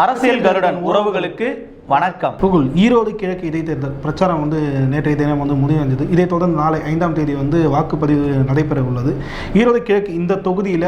அரசியல் கருடன் உறவுகளுக்கு வணக்கம். புகழ் ஈரோடு கிழக்கு இடைத்தேர்தல் பிரச்சாரம் வந்து நேற்றைய தினம் வந்து முடிவடைந்தது. இதைத் தொடர்ந்து நாளை ஐந்தாம் தேதி வந்து வாக்குப்பதிவு நடைபெற உள்ளது ஈரோடு கிழக்கு இந்த தொகுதியில்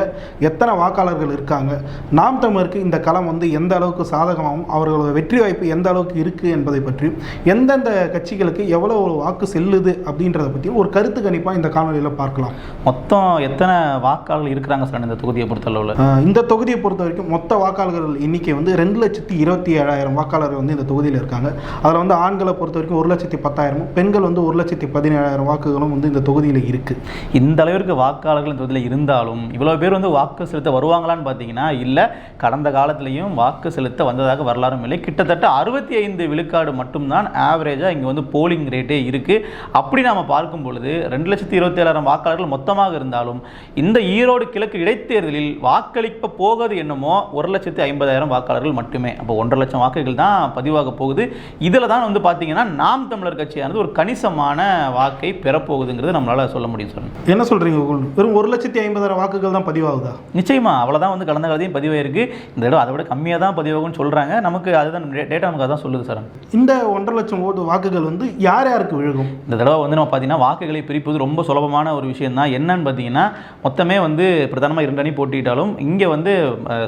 எத்தனை வாக்காளர்கள் இருக்காங்க? நாம் தமிழருக்கு இந்த களம் வந்து எந்த அளவுக்கு சாதகமாகவும் அவர்களோட வெற்றி வாய்ப்பு எந்த அளவுக்கு இருக்குது என்பதை பற்றி எந்தெந்த கட்சிகளுக்கு எவ்வளோ வாக்கு செல்லுது அப்படின்றத பற்றி ஒரு கருத்து கணிப்பாக இந்த காணொலியில் பார்க்கலாம். மொத்தம் எத்தனை வாக்காளர்கள் இருக்கிறாங்க சார் இந்த தொகுதியை பொறுத்தளவில்? இந்த தொகுதியை பொறுத்த வரைக்கும் மொத்த வாக்காளர்கள் எண்ணிக்கை வந்து ரெண்டு லட்சத்தி இருபத்தி ஏழாயிரம் வாக்காளர்கள் வந்து இந்த தொகுதியில் இருக்காங்க. அதில் வந்து ஆண்களை பொறுத்த வரைக்கும் ஒரு லட்சத்தி பத்தாயிரமும் பெண்கள் வந்து ஒரு லட்சத்தி பதினேழாயிரம் வாக்குகளும் வந்து இந்த தொகுதியில் இருக்குது இந்த அளவிற்கு வாக்காளர்கள் இந்த தொகுதியில் இருந்தாலும் இவ்வளோ பேர் வந்து வாக்கு செலுத்த வருவாங்களான்னு பார்த்தீங்கன்னா இல்லை கடந்த காலத்திலையும் வாக்கு செலுத்த வந்ததாக வரலாறும் இல்லை. கிட்டத்தட்ட அறுபத்தி ஐந்து விழுக்காடு மட்டும்தான் ஆவரேஜாக இங்கே வந்து போலிங் ரேட்டே இருக்குது அப்படி நாம் பார்க்கும் பொழுது ரெண்டு லட்சத்தி இருபத்தி ஏழாயிரம் வாக்காளர்கள் மொத்தமாக இருந்தாலும் இந்த ஈரோடு கிழக்கு இடைத்தேர்தலில் வாக்களிக்க போகிறது என்னமோ ஒரு லட்சத்தி ஐம்பதாயிரம் வாக்காளர்கள் மட்டுமே. அப்போ ஒன்றரை லட்சம் வாக்குகள் தான் பதிவாக போகுது. இதில் தான் வந்து பார்த்தீங்கன்னா நாம் தமிழர் கட்சியானது ஒரு கணிசமான வாக்கை பெறப்போகுதுங்கிறது நம்மளால் சொல்ல முடியும் சார். என்ன சொல்கிறீங்க வெறும் ஒரு லட்சத்தி ஐம்பதாயிரம் வாக்குகள் தான் பதிவாகுதா? நிச்சயமா அவ்வளோதான் வந்து கடந்த காலத்தையும் பதிவாயிருக்கு. இந்த தடவை அதை விட கம்மியாக தான் பதிவாகும்னு சொல்கிறாங்க நமக்கு அதுதான் டேட்டா நமக்கு அதான் சொல்லுது சார். இந்த ஒன்றரை லட்சம் ஓட்டு வாக்குகள் வந்து யார் யாருக்கு விழுகும்? இந்த தடவை வந்து நம்ம பார்த்தீங்கன்னா வாக்குகளை பிரிப்பது ரொம்ப சுலபமான ஒரு விஷயம் தான். என்னன்னு பார்த்தீங்கன்னா மொத்தமே வந்து பிரதானமாக இரண்டு அணி போட்டியிட்டாலும் இங்கே வந்து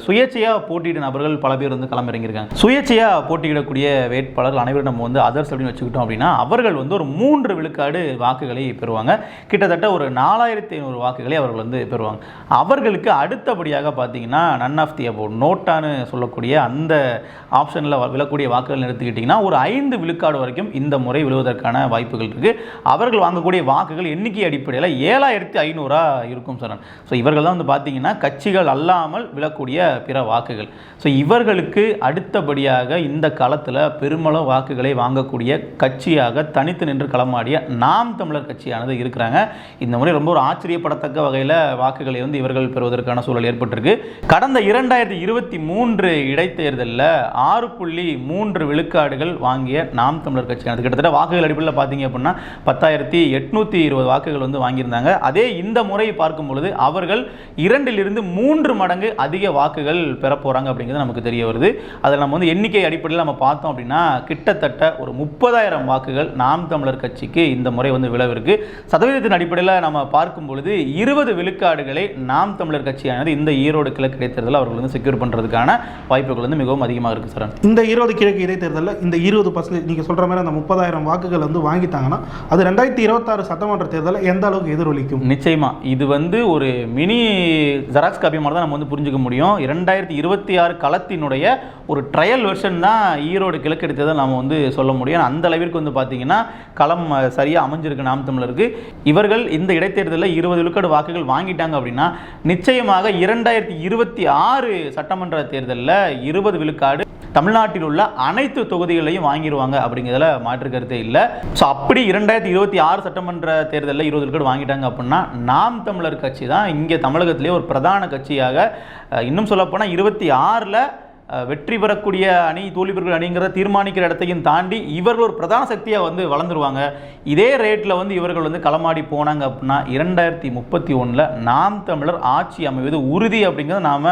சுயேட்சையாக போட்டியிட நபர்கள் பல பேர் வந்து களமிறங்கியிருக்காங்க. சுயேட்சையாக போட்டியிடக்கூடிய வேட்பாளர்கள் அனைவரும் நம்ம வந்து அதர்ஸ் அப்படின்னு வச்சுக்கிட்டோம் அப்படின்னா அவர்கள் வந்து ஒரு மூன்று விழுக்காடு வாக்குகளை பெறுவாங்க. கிட்டத்தட்ட ஒரு நாலாயிரத்தி ஐநூறு வாக்குகளை அவர்கள் வந்து பெறுவாங்க. அவர்களுக்கு அடுத்தபடியாக பார்த்தீங்கன்னா நன் ஆஃப் தி அபோ நோட்டான்னு சொல்லக்கூடிய அந்த ஆப்ஷனில் விழக்கூடிய வாக்குகள் எடுத்துக்கிட்டிங்கன்னா ஒரு ஐந்து விழுக்காடு வரைக்கும் இந்த முறை விழுவதற்கான வாய்ப்புகள் இருக்குது அவர்கள் வாங்கக்கூடிய வாக்குகள் எண்ணிக்கை அடிப்படையில் ஏழாயிரத்தி ஐநூறாக இருக்கும் சார். ஸோ இவர்கள் தான் வந்து பார்த்தீங்கன்னா கட்சிகள் அல்லாமல் விழக்கூடிய பிற வாக்குகள். ஸோ இவர்களுக்கு அடுத்தபடியாக இந்த களத்தில் பெருமளவு வாக்குகளை வாங்கக்கூடிய கட்சியாக தனித்து நின்று களமாடிய நாம் தமிழர் கட்சியானது இருக்கிறாங்க. இந்த முறை ரொம்ப ஒரு ஆச்சரியப்படத்தக்க வகையில் வாக்குகளை வந்து இவர்கள் பெறுவதற்கான சூழல் ஏற்பட்டிருக்கு. கடந்த இரண்டாயிரத்தி இருபத்தி மூன்று இடைத்தேர்தலில் ஆறு புள்ளி மூன்று விழுக்காடுகள் வாங்கிய நாம் தமிழர் கட்சியானது. கிட்டத்தட்ட வாக்குகள் அடிப்படையில் பார்த்தீங்க அப்படின்னா பத்தாயிரத்தி எட்நூற்றி இருபது வாக்குகள் வந்து வாங்கியிருந்தாங்க. அதே இந்த முறை பார்க்கும் பொழுது அவர்கள் இரண்டிலிருந்து மூன்று மடங்கு அதிக வாக்குகள் பெற போகிறாங்க அப்படிங்கிறது நமக்கு தெரிய வருது. அதில் நம்ம வந்து எண்ணிக்கை அடிப்படையில் நம்ம பார்த்து பார்த்தோம் அப்படின்னா கிட்டத்தட்ட ஒரு முப்பதாயிரம் வாக்குகள் நாம் தமிழர் கட்சிக்கு இந்த முறை வந்து விளைவிருக்கு சதவீதத்தின் அடிப்படையில் நம்ம பார்க்கும் பொழுது இருபது விழுக்காடுகளை நாம் தமிழர் கட்சியானது இந்த ஈரோடு கிழக்கு இடைத்தேர்தலில் அவர்கள் வந்து செக்யூர் பண்ணுறதுக்கான வாய்ப்புகள் வந்து மிகவும் அதிகமாக இருக்குது சார். இந்த ஈரோடு கிழக்கு இடைத்தேர்தலில் இந்த இருபது பர்சன்டேஜ் நீங்கள் சொல்கிற மாதிரி அந்த முப்பதாயிரம் வாக்குகள் வந்து வாங்கிட்டாங்கன்னா அது ரெண்டாயிரத்தி இருபத்தாறு சட்டமன்ற தேர்தலில் எந்த அளவுக்கு எதிரொலிக்கும்? நிச்சயமா. இது வந்து ஒரு மினி ஜெராக்ஸ் காப்பி மாதிரி தான் நம்ம வந்து புரிஞ்சுக்க முடியும். இரண்டாயிரத்தி இருபத்தி ஆறு களத்தினுடைய ஒரு ட்ரையல் வெர்ஷன் தான் ஈரோடு கிழக்கு எடுத்ததை நம்ம வந்து சொல்ல முடியும். அந்த அளவிற்கு வந்து பார்த்தீங்கன்னா களம் சரியாக அமைஞ்சிருக்கு நாம் தமிழருக்கு. இவர்கள் இந்த இடைத்தேர்தலில் இருபது விழுக்காடு வாக்குகள் வாங்கிட்டாங்க அப்படின்னா நிச்சயமாக இரண்டாயிரத்தி இருபத்தி ஆறு சட்டமன்ற தேர்தலில் இருபது விழுக்காடு தமிழ்நாட்டில் உள்ள அனைத்து தொகுதிகளையும் வாங்கிடுவாங்க அப்படிங்கிறதுல மாற்று கருத்தே இல்லை. ஸோ அப்படி இரண்டாயிரத்தி இருபத்தி ஆறு சட்டமன்ற தேர்தலில் இருபது விழுக்காடு வாங்கிட்டாங்க அப்படின்னா நாம் தமிழர் கட்சி தான் இங்கே தமிழகத்திலேயே ஒரு பிரதான கட்சியாக இன்னும் சொல்லப்போனால் இருபத்தி ஆறில் வெற்றி பெறக்கூடிய அணி தோல்வி பெறக்கூடிய அணிங்கிறத தீர்மானிக்கிற இடத்தையும் தாண்டி இவர்கள் ஒரு பிரதான சக்தியாக வந்து வளர்ந்துருவாங்க. இதே ரேட்டில் வந்து இவர்கள் வந்து களமாடி போனாங்க அப்படின்னா இரண்டாயிரத்தி முப்பத்தி ஒன்றில் நாம் தமிழர் ஆட்சி அமைவது உறுதி அப்படிங்கிறத நாம்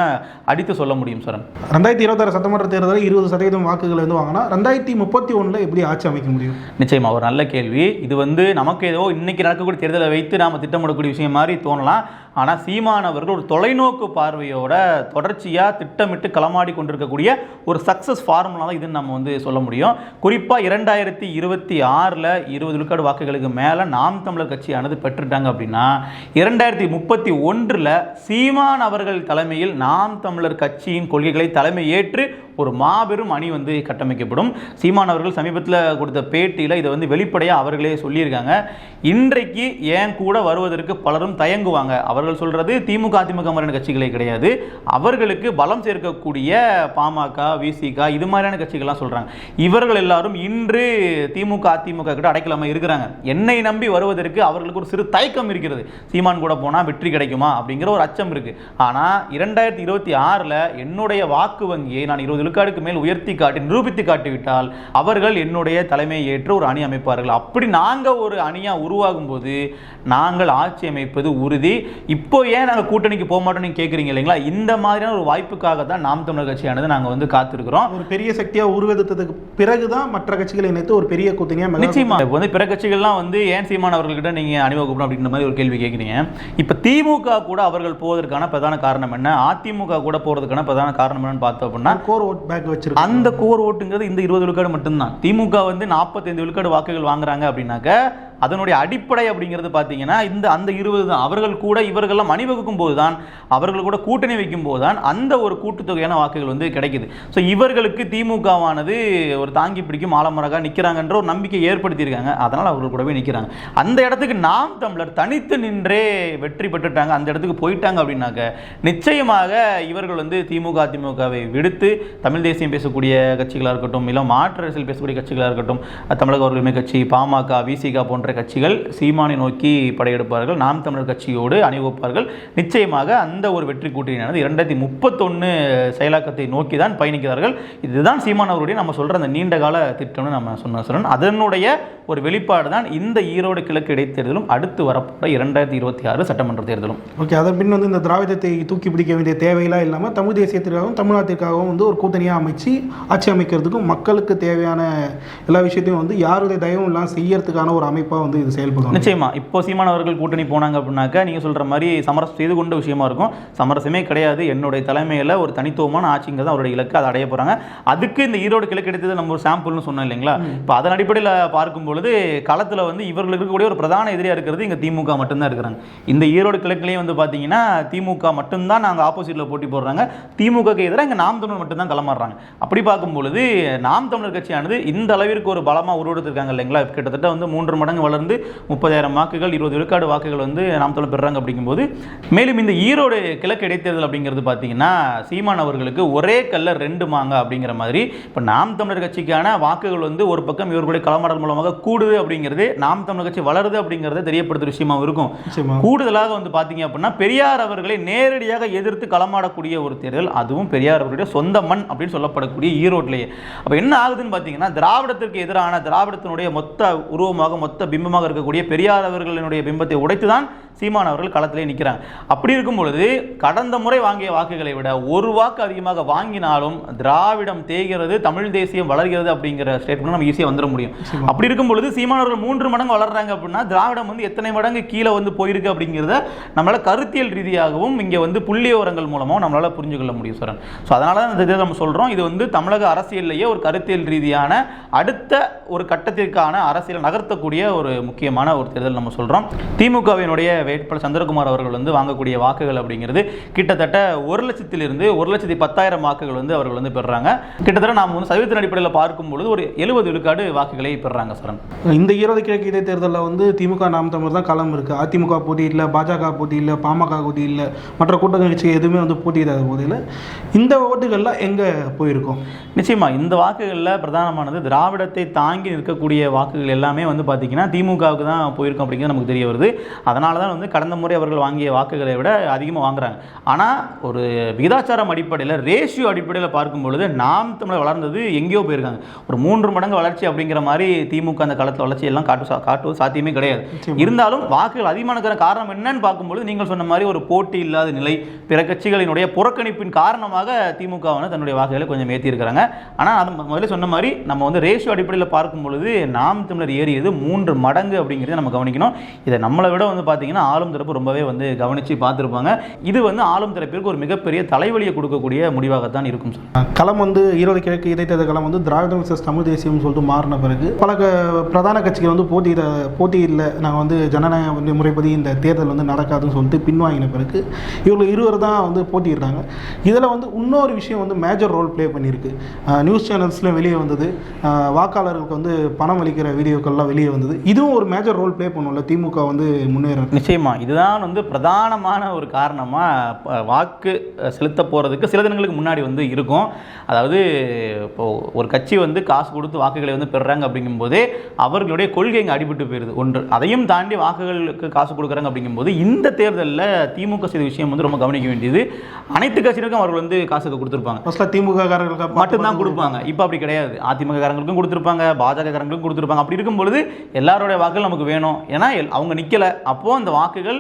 அடித்து சொல்ல முடியும் சார் ரெண்டாயிரத்தி இருபத்தாறு சட்டமன்ற தேர்தலில் இருபது சதவீதம் வாக்குகள் வந்து வாங்கினா ரெண்டாயிரத்தி முப்பத்தி ஒன்றில் எப்படி ஆட்சி அமைக்க முடியும்? நிச்சயமா ஒரு நல்ல கேள்வி. இது வந்து நமக்கு ஏதோ இன்னைக்கு நடக்கக்கூடிய தேர்தலை வைத்து நாம் திட்டமிடக்கூடிய விஷயம் மாதிரி தோணலாம். ஆனால் சீமான் அவர்கள் ஒரு தொலைநோக்கு பார்வையோட தொடர்ச்சியாக திட்டமிட்டு களமாடி கொண்டிருக்கக்கூடிய ஒரு சக்ஸஸ் ஃபார்முலா தான் இதுன்னு நம்ம வந்து சொல்ல முடியும். குறிப்பாக இரண்டாயிரத்தி இருபத்தி ஆறில் இருபது விழுக்காடு வாக்குகளுக்கு மேலே நாம் தமிழர் கட்சியானது பெற்றுட்டாங்க அப்படின்னா இரண்டாயிரத்தி முப்பத்தி ஒன்றில் சீமான் அவர்கள் தலைமையில் நாம் தமிழர் கட்சியின் கொள்கைகளை தலைமை ஏற்று ஒரு மாபெரும் அணி வந்து கட்டமைக்கப்படும். சீமான் அவர்கள் சமீபத்தில் கொடுத்த பேட்டியில் இதை வந்து வெளிப்படையாக அவர்களே சொல்லியிருக்காங்க. இன்றைக்கு ஏன் கூட வருவதற்கு பலரும் தயங்குவாங்க. அவர் அவர்கள் சொல்றது திமுக அதிமுக மாதிரியான கட்சிகளே கிடையாது. அவர்களுக்கு பலம் சேர்க்கக்கூடிய பாமக விசிக இது மாதிரியான கட்சிகள்லாம் சொல்றாங்க. இவர்கள் எல்லாரும் இன்று திமுக அதிமுக கிட்ட அடைக்கலாமா இருக்கிறாங்க. என்னை நம்பி வருவதற்கு அவர்களுக்கு ஒரு சிறு தயக்கம் இருக்கிறது. சீமான் கூட போனால் வெற்றி கிடைக்குமா அப்படிங்கிற ஒரு அச்சம் இருக்கு. ஆனால் இரண்டாயிரத்தி இருபத்தி ஆறில் என்னுடைய வாக்கு வங்கியை நான் இருபது விழுக்காடுக்கு மேல் உயர்த்தி காட்டி நிரூபித்து காட்டிவிட்டால் அவர்கள் என்னுடைய தலைமையை ஏற்று ஒரு அணி அமைப்பார்கள். அப்படி நாங்கள் ஒரு அணியாக உருவாகும் போது நாங்கள் ஆட்சி அமைப்பது உறுதி. இப்போ ஏன் நாங்கள் கூட்டணிக்கு போக மாட்டோம்னு கேட்குறீங்க இல்லைங்களா? இந்த மாதிரியான ஒரு வாய்ப்புக்காக தான் நாம் தமிழர் கட்சியானது நாங்கள் வந்து காத்திருக்கிறோம். ஒரு பெரிய சக்தியா உருவெடுத்ததுக்கு பிறகுதான் மற்ற கட்சிகளை இணைத்து ஒரு பெரிய கூட்டணியா மெகா நிச்சயமா. இப்போ வந்து பிற கட்சிகள்லாம் வந்து ஏன் சீமான் அவர்கள்கிட்ட நீங்க அணிவகுக்கணும் அப்படின்ற மாதிரி ஒரு கேள்வி கேட்குறீங்க இப்போ திமுக கூட அவர்கள் போவதற்கான பிரதான காரணம் என்ன? அதிமுக கூட போறதுக்கான பிரதான காரணம் என்னன்னு பார்த்தோம் அப்படின்னா கோர் ஓட் பேக் வச்சிருக்காங்க. அந்த கோர் ஓட்டுங்கிறது இந்த இருபது விழுக்காடு மட்டும்தான். திமுக வந்து நாற்பத்தைந்து விழுக்காடு வாக்குகள் வாங்குறாங்க அப்படின்னாக்க அதனுடைய அடிப்படை அப்படிங்கிறது பார்த்தீங்கன்னா இந்த அந்த இருபது தான். அவர்கள் கூட இவர்கள்லாம் அணிவகுக்கும் போது தான் அவர்கள் கூட கூட்டணி வைக்கும் போது தான் அந்த ஒரு கூட்டுத்தொகையான வாக்குகள் வந்து கிடைக்குது. ஸோ இவர்களுக்கு திமுகவானது ஒரு தாங்கி பிடிக்கும் ஆலமரகா நிற்கிறாங்கன்ற ஒரு நம்பிக்கை ஏற்படுத்தியிருக்காங்க. அதனால் அவர்கள் கூடவே நிற்கிறாங்க அந்த இடத்துக்கு நாம் தமிழர் தனித்து நின்றே வெற்றி பெற்றுட்டாங்க. அந்த இடத்துக்கு போயிட்டாங்க அப்படின்னாக்க நிச்சயமாக இவர்கள் வந்து திமுக அதிமுகவை விடுத்து தமிழ் தேசியம் பேசக்கூடிய கட்சிகளாக இருக்கட்டும் இல்லை மாற்று அரசியல் பேசக்கூடிய கட்சிகளாக இருக்கட்டும் தமிழக உரிமை கட்சி பாமக விசிக போன்ற கட்சிகள் சீமானை நோக்கி படையெடுப்பார்கள் நாம் தமிழர் கட்சியோடு அணிவகுப்பார்கள். நிச்சயமாக அந்த ஒரு வெற்றி கூட்டணியானது இரண்டாயிரத்தி முப்பத்தொன்று செயலாக்கத்தை நோக்கி தான் பயணிக்கிறார்கள். இதுதான் சீமான் அவருடைய நம்ம சொல்கிற அந்த நீண்ட கால திட்டம்னு நம்ம சொன்ன சொல்றோம் அதனுடைய ஒரு வெளிப்பாடு தான் இந்த ஈரோடு கிழக்கு இடைத்தேர்தலும் அடுத்து வரப்போற இரண்டாயிரத்தி இருபத்தி ஆறு சட்டமன்ற தேர்தலும். ஓகே அதன் பின் வந்து இந்த திராவிடத்தை தூக்கி பிடிக்க வேண்டிய தேவையெல்லாம் இல்லாமல் தமிழ் தேசியத்திற்காகவும் தமிழ்நாட்டிற்காகவும் வந்து ஒரு கூட்டணியாக அமைச்சு ஆட்சி அமைக்கிறதுக்கும் மக்களுக்கு தேவையான எல்லா விஷயத்தையும் வந்து யாருடைய தயவும் இல்லாமல் செய்யறதுக்கான ஒரு அமைப்பாக வந்து இது செயல்படும். நிச்சயமா. இப்போ சீமான் அவர்கள் கூட்டணி போனாங்க அப்படின்னாக்கா நீங்க சொல்ற மாதிரி சமரசம் செய்து கொண்ட விஷயமா இருக்கும். சமரசமே கிடையாது. என்னுடைய தலைமையில ஒரு தனித்துவமான ஆட்சிங்கிறது அவருடைய இலக்கு. அதை அடைய போறாங்க. அதுக்கு இந்த ஈரோடு கிழக்கு எடுத்தது நம்ம ஒரு சாம்பிள்னு சொன்னோம் இல்லைங்களா? இப்போ அதன் அடிப்படையில் பார்க்கும் பொழுது களத்தில் வந்து இவர்களுக்கு இருக்கக்கூடிய ஒரு பிரதான எதிரியா இருக்கிறது இங்க திமுக மட்டும்தான் இருக்கிறாங்க. இந்த ஈரோடு கிழக்குலையும் வந்து பார்த்தீங்கன்னா திமுக மட்டும்தான் நாங்கள் ஆப்போசிட்டில் போட்டி போடுறாங்க. திமுகக்கு எதிராக இங்கே நாம் தமிழர் மட்டும்தான் களமாடுறாங்க. அப்படி பார்க்கும் பொழுது நாம் தமிழர் கட்சியானது இந்த அளவிற்கு ஒரு பலமாக உருவெடுத்திருக்காங்க இல்லைங்களா? கிட்டத்தட்ட வந்து மூன்று மடங்கு வளர்ந்து முப்பதாயிரம் வாக்குகள் இருபது விழுக்காடு வாக்குகள் வந்து நாம் தமிழர் பெறுறாங்க அப்படிங்கும்போது மேலும் இந்த ஈரோடு கிழக்கு இடைத்தேர்தல் அப்படிங்கிறது பார்த்தீங்கன்னா சீமான் அவர்களுக்கு ஒரே கல்ல ரெண்டு மாங்க அப்படிங்கிற மாதிரி இப்போ நாம் தமிழர் கட்சிக்கான வாக்குகள் வந்து ஒரு பக்கம் இவர்களுடைய களமாடல் மூலமாக கூடுது அப்படிங்கிறது நாம் தமிழர் கட்சி வளருது அப்படிங்கிறத தெரியப்படுத்துற விஷயமாவும் இருக்கும். கூடுதலாக வந்து பார்த்தீங்க அப்படின்னா பெரியார் அவர்களை நேரடியாக எதிர்த்து களமாடக்கூடிய ஒரு தேர்தல் அதுவும் பெரியார் அவருடைய சொந்த மண் அப்படின்னு சொல்லப்படக்கூடிய ஈரோட்டிலேயே. அப்போ என்ன ஆகுதுன்னு பார்த்தீங்கன்னா திராவிடத்திற்கு எதிரான திராவிடத்தினுடைய மொத்த உருவமாக மொத்த பிம்பமாக இருக்கக்கூடிய பெரியார் அவர்களினுடைய பிம்பத்தை உடைத்து தான் சீமான் அவர்கள் களத்திலே நிற்கிறாங்க அப்படி இருக்கும் பொழுது கடந்த முறை வாங்கிய வாக்குகளை விட ஒரு வாக்கு அதிகமாக வாங்கினாலும் திராவிடம் தேய்கிறது தமிழ் தேசியம் வளர்கிறது அப்படிங்கிற ஸ்டேட்மெண்ட் நம்ம ஈஸியாக வந்துட முடியும். அப்படி இருக்கும் பொழுது சீமானவர்கள் மூன்று மடங்கு வளர்றாங்க அப்படின்னா திராவிடம் வந்து எத்தனை மடங்கு கீழே வந்து போயிருக்கு அப்படிங்கிறத நம்மளால கருத்தியல் ரீதியாகவும் இங்கே வந்து புள்ளியோரங்கள் மூலமாகவும் நம்மளால புரிஞ்சுக்கொள்ள முடியும் சார் ஸோ அதனால தான் இந்த நம்ம சொல்கிறோம் இது வந்து தமிழக அரசியல்லையே ஒரு கருத்தியல் ரீதியான அடுத்த ஒரு கட்டத்திற்கான அரசியல் நகர்த்தக்கூடிய ஒரு முக்கியமான ஒரு தேர்தல் நம்ம சொல்கிறோம் திமுகவினுடைய வேட்பாளர் சந்திரகுமார் அவர்கள் வந்து வாங்கக்கூடிய வாக்குகள் அப்படிங்கிறது கிட்டத்தட்ட ஒரு லட்சத்திலிருந்து ஒரு லட்சத்தி பத்தாயிரம் வாக்குகள் வந்து அவர்கள் வந்து பெறுறாங்க. கிட்டத்தட்ட நாம் வந்து சதவீதத்தின் அடிப்படையில் பார்க்கும் பொழுது ஒரு எழுபது விழுக்காடு வாக்குகளை பெறுறாங்க சரண் இந்த ஈரோடு கிழக்கு இடைத்தேர்தலில் வந்து திமுக நாம் தமிழர் தான் களம் இருக்குது அதிமுக போட்டி இல்லை பாஜக போட்டி இல்லை பாமக போட்டி இல்லை மற்ற கூட்டணி எதுவுமே வந்து போட்டியிடாத போதில் இந்த ஓட்டுகள்லாம் எங்கே போயிருக்கோம்? நிச்சயமா இந்த வாக்குகளில் பிரதானமானது திராவிடத்தை தாங்கி நிற்கக்கூடிய வாக்குகள் எல்லாமே வந்து பார்த்தீங்கன்னா திமுகவுக்கு தான் போயிருக்கும் அப்படிங்கிறது நமக்கு தெரிய வருது. அதனால தான் வந்து கடந்த முறை அவர்கள் வாங்கிய வாக்குகளை விட அதிகமாக வாங்குறாங்க. ஆனால் ஒரு விகிதாச்சாரம் அடிப்படையில் ரேஷியோ அடிப்படையில் பார்க்கும் பொழுது நாம் தமிழர் வளர்ந்தது எங்கேயோ போயிருக்காங்க. ஒரு மூன்று மடங்கு வளர்ச்சி அப்படிங்கிற மாதிரி திமுக அந்த காலத்து வளர்ச்சி எல்லாம் காட்டு காட்டுவது சாத்தியமே கிடையாது. இருந்தாலும் வாக்குகள் அதிகமான காரணம் என்னன்னு பார்க்கும்பொழுது நீங்கள் சொன்ன மாதிரி ஒரு போட்டி இல்லாத நிலை பிற கட்சிகளினுடைய புறக்கணிப்பின் காரணமாக திமுக வந்து தன்னுடைய வாக்குகளை கொஞ்சம் ஏற்றி இருக்கிறாங்க ஆனால் அது முதல்ல சொன்ன மாதிரி நம்ம வந்து ரேஷியோ அடிப்படையில் பார்க்கும் பொழுது நாம் தமிழர் ஏறியது மூன்று மடங்கு அப்படிங்கிறத நம்ம கவனிக்கணும். இதை நம்மளை விட வந்து பார்த்தீங்கன்னா ஆளும் தரப்பு ரொம்பவே வந்து கவனித்து பார்த்துருப்பாங்க. இது வந்து ஆளும் தரப்பிற்கு ஒரு மிகப்பெரிய தலைவலியை கொடுக்கக்கூடிய முடிவாகத்தான் இருக்கும் சார். களம் வந்து ஈரோடு கிழக்கு இடைத்தேர்தல் களம் வந்து திராவிட விசஸ் தமிழ் தேசியம்னு சொல்லிட்டு மாறின பிறகு பல பிரதான கட்சிகள் வந்து போட்டியிட போட்டியில் நாங்கள் வந்து ஜனநாயக முறைப்படி இந்த தேர்தல் வந்து நடக்காதுன்னு சொல்லிட்டு பின்வாங்கின பிறகு இவர்கள் இருவர் தான் வந்து போட்டியிடுறாங்க. இதில் வந்து இன்னொரு விஷயம் வந்து மேஜர் ரோல் ப்ளே பண்ணியிருக்கு. நியூஸ் சேனல்ஸில் வெளியே வந்தது. வாக்காளர்களுக்கு வந்து பணம் அளிக்கிற வீடியோக்கள்லாம் வெளியே வந்தது. இதுவும் ஒரு மேஜர் ரோல் ப்ளே பண்ணும்ல திமுக வந்து முன்னேற நிச்சயமா. இதுதான் வந்து பிரதானமான ஒரு காரணமாக வாக்கு செலுத்த போகிறதுக்கு சில தினங்களுக்கு முன்னாடி வந்து இருக்கும். அதாவது இப்போ ஒரு கட்சி வந்து காசு கொடுத்து வாக்குகளை வந்து பெறுறாங்க அப்படிங்கும்போதே அவர்களுடைய கொள்கை இங்கே அடிபட்டு போயிருது. ஒன்று அதையும் தாண்டி வாக்குகளுக்கு காசு கொடுக்குறாங்க அப்படிங்கும்போது இந்த தேர்தலில் திமுக செய்த விஷயம் வந்து ரொம்ப கவனிக்க வேண்டியது. அனைத்து கட்சியினருக்கும் அவர்கள் வந்து காசுக்கு கொடுத்துருப்பாங்க. ஃபர்ஸ்ட்ல திமுக காரர்களுக்கு மட்டும்தான் கொடுப்பாங்க. இப்போ அப்படி கிடையாது. அதிமுக காரங்களுக்கும் கொடுத்துருப்பாங்க பாஜக காரங்களுக்கும் கொடுத்துருப்பாங்க. அப்படி இருக்கும் பொழுது எல்லாரும் யாருடைய வாக்குகள் நமக்கு வேணும். ஏன்னா அவங்க நிக்கல. அப்போ அந்த வாக்குகள்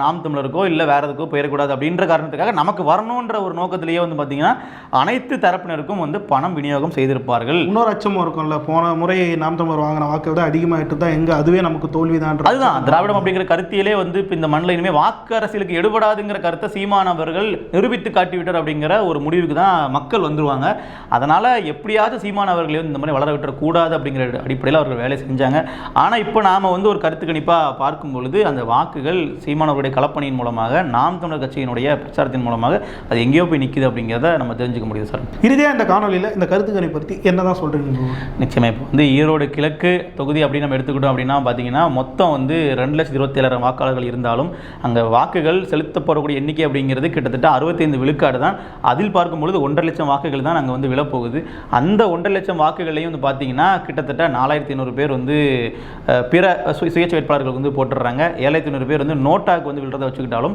நாம் தமிழருக்கோ இல்லை வேற எதுக்கோ போயிடக்கூடாது அப்படின்ற காரணத்துக்காக நமக்கு வரணுன்ற ஒரு நோக்கத்திலேயே வந்து பார்த்தீங்கன்னா அனைத்து தரப்பினருக்கும் வந்து பணம் விநியோகம் செய்திருப்பார்கள். இன்னொரு அச்சமும் இருக்கும்ல. போன முறை நாம் தமிழர் வாங்கின வாக்கை விட அதிகமாயிட்டு தான் எங்க அதுவே நமக்கு தோல்விதான்ற அதுதான். திராவிடம் அப்படிங்கிற கருத்தியலே வந்து இப்போ இந்த மண்ணில் இனிமேல் வாக்கு அரசியலுக்கு எடுபடாதுங்கிற கருத்தை சீமான் அவர்கள் நிரூபித்து காட்டிவிட்டார் அப்படிங்கிற ஒரு முடிவுக்கு தான் மக்கள் வந்துருவாங்க. அதனால எப்படியாவது சீமான் அவர்களை வந்து இந்த மாதிரி வளர விட்டுறக்கூடாது அப்படிங்கிற அடிப்படையில் அவர்கள் வேலை செஞ்சாங்க. ஆனால் இப்போ நாம வந்து ஒரு கருத்து கணிப்பாக பார்க்கும் பொழுது அந்த வாக்குகள் சீமான் அவருடைய கலப்பணியின் மூலமாக நாம் தமிழர் கட்சியினுடைய பிரச்சாரத்தின் மூலமாக அது எங்கேயோ போய் நிற்குது அப்படிங்கிறத நம்ம தெரிஞ்சுக்க முடியுது சார். இறுதியா இந்த காணொலியில இந்த கருத்து கணிப்பு பத்தி என்னதான் சொல்றீங்க bro? நிச்சயமா. இப்போ வந்து ஈரோடு கிழக்கு தொகுதி அப்படின்னு நம்ம எடுத்துக்கிட்டோம் அப்படின்னா பார்த்தீங்கன்னா மொத்தம் வந்து ரெண்டு லட்சத்தி இருபத்தேழாயிரம் வாக்காளர்கள் இருந்தாலும் அங்கே வாக்குகள் செலுத்தப்படக்கூடிய எண்ணிக்கை அப்படிங்கிறது கிட்டத்தட்ட அறுபத்தைந்து விழுக்காடு தான். அதில் பார்க்கும் பொழுது ஒன்றரை லட்சம் வாக்குகள் தான் அங்கே வந்து விழப்போகுது. அந்த ஒன்றரை லட்சம் வாக்குகளையும் வந்து பார்த்தீங்கன்னா கிட்டத்தட்ட நாலாயிரத்தி ஐநூறு பேர் வந்து பிற சுயேட்சை வேட்பாளர்கள் வந்து போட்டுடுறாங்க. ஏழாயிரத்தி ஐநூறு பேர் வந்து நோட்டாக்கு வந்து விழுறதை வச்சுக்கிட்டாலும்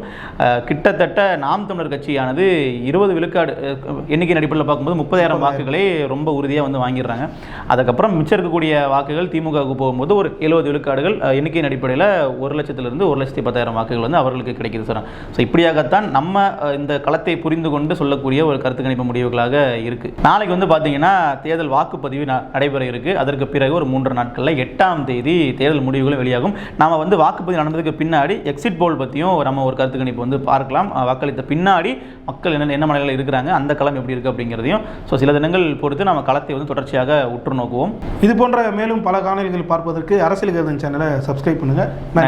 கிட்டத்தட்ட நாம் தமிழர் கட்சியானது இருபது விழுக்காடு எண்ணிக்கை அடிப்படையில் பார்க்கும்போது முப்பதாயிரம் வாக்குகளே ரொம்ப உறுதியாக வந்து வாங்கிடுறாங்க. அதுக்கப்புறம் மிச்சம் இருக்கக்கூடிய வாக்குகள் திமுகவுக்கு போகும்போது ஒரு எழுபது விழுக்காடுகள் எண்ணிக்கையின் அடிப்படையில் ஒரு லட்சத்திலிருந்து ஒரு லட்சத்தி பத்தாயிரம் வாக்குகள் வந்து அவர்களுக்கு கிடைக்குது சார். ஸோ இப்படியாகத்தான் நம்ம இந்த களத்தை புரிந்து கொண்டு சொல்லக்கூடிய ஒரு கருத்து கணிப்பு முடிவுகளாக இருக்கு. நாளைக்கு வந்து பார்த்தீங்கன்னா தேர்தல் வாக்குப்பதிவு நடைபெற இருக்கு. அதற்கு பிறகு ஒரு மூன்று நாட்களில் எட்டாம் தேதி தேர்தல் முடிவுகளும் வெளியாகும். நாம வந்து வாக்குப்பதிவு நடந்ததுக்கு பின்னாடி எக்ஸிட் போல் பற்றியும் நம்ம ஒரு கருத்து கணிப்பு வந்து பார்க்கலாம். வாக்களித்த பின்னாடி மக்கள் என்ன என்ன மலைகளில் இருக்கிறாங்க அந்த களம் எப்படி இருக்கு அப்படிங்கிறதையும் ஸோ சில தினங்கள் பொறுத்து நம்ம களத்தை வந்து தொடர்ச்சியாக உற்று நோக்குவோம் இது போன்ற மேலும் பல காணொலிகள் பார்ப்பதற்கு அரசியல் கருதன் சேனலை சப்ஸ்கிரைப் பண்ணுங்கள்